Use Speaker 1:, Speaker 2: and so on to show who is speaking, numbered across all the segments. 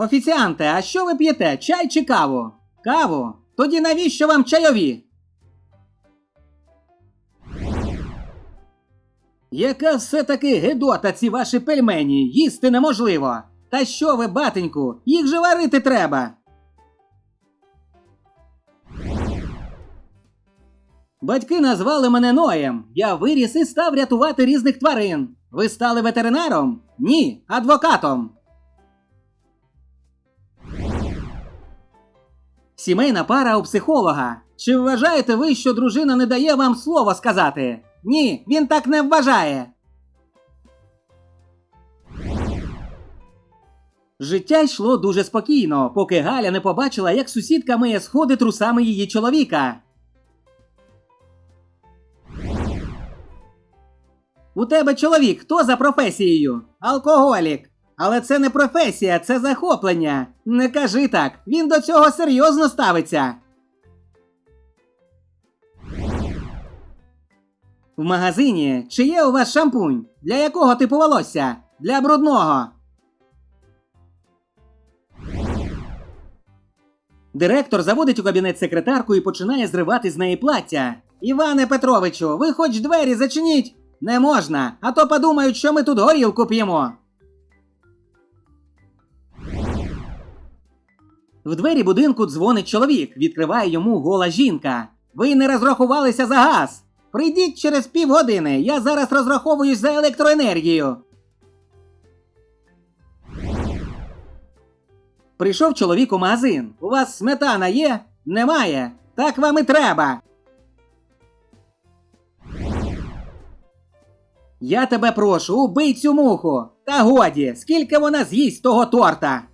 Speaker 1: Офіціанте, а що ви п'єте? Чай чи каву? Каву? Тоді навіщо вам чайові? Яка все-таки гидота ці ваші пельмені, їсти неможливо. Та що ви, батеньку, їх же варити треба. Батьки назвали мене Ноєм. Я виріс і став рятувати різних тварин. Ви стали ветеринаром? Ні, адвокатом. Сімейна пара у психолога. Чи вважаєте ви, що дружина не дає вам слово сказати? Ні, він так не вважає. Життя йшло дуже спокійно, поки Галя не побачила, як сусідка миє сходи трусами її чоловіка. У тебе чоловік хто за професією? Алкоголік. Але це не професія, це захоплення. Не кажи так, він до цього серйозно ставиться. В магазині чи є у вас шампунь? Для якого типу волосся? Для брудного. Директор заводить у кабінет секретарку і починає зривати з неї плаття. Іване Петровичу, ви хоч двері зачиніть? Не можна, а то подумають, що ми тут горілку п'ємо. В двері будинку дзвонить чоловік, відкриває йому гола жінка. Ви не розрахувалися за газ. Прийдіть через півгодини, я зараз розраховуюсь за електроенергію. Прийшов чоловік у магазин. У вас сметана є? Немає. Так вам і треба. Я тебе прошу, убий цю муху. Та годі, скільки вона з'їсть того торта.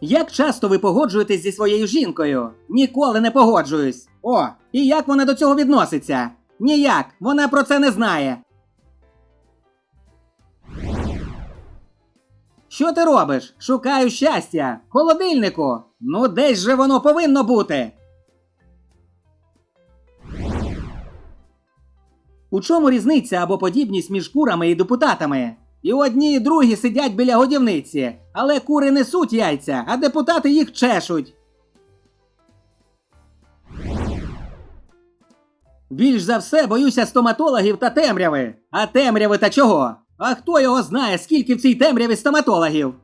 Speaker 1: Як часто ви погоджуєтесь зі своєю жінкою? Ніколи не погоджуюсь. О, і як вона до цього відноситься? Ніяк, вона про це не знає. Що ти робиш? Шукаю щастя. Холодильнику. Ну десь же воно повинно бути. У чому різниця або подібність між курами і депутатами? І одні, і другі сидять біля годівниці, але кури несуть яйця, а депутати їх чешуть. Більш за все боюся стоматологів та темряви. А темряви та чого? А хто його знає, скільки в цій темряві стоматологів?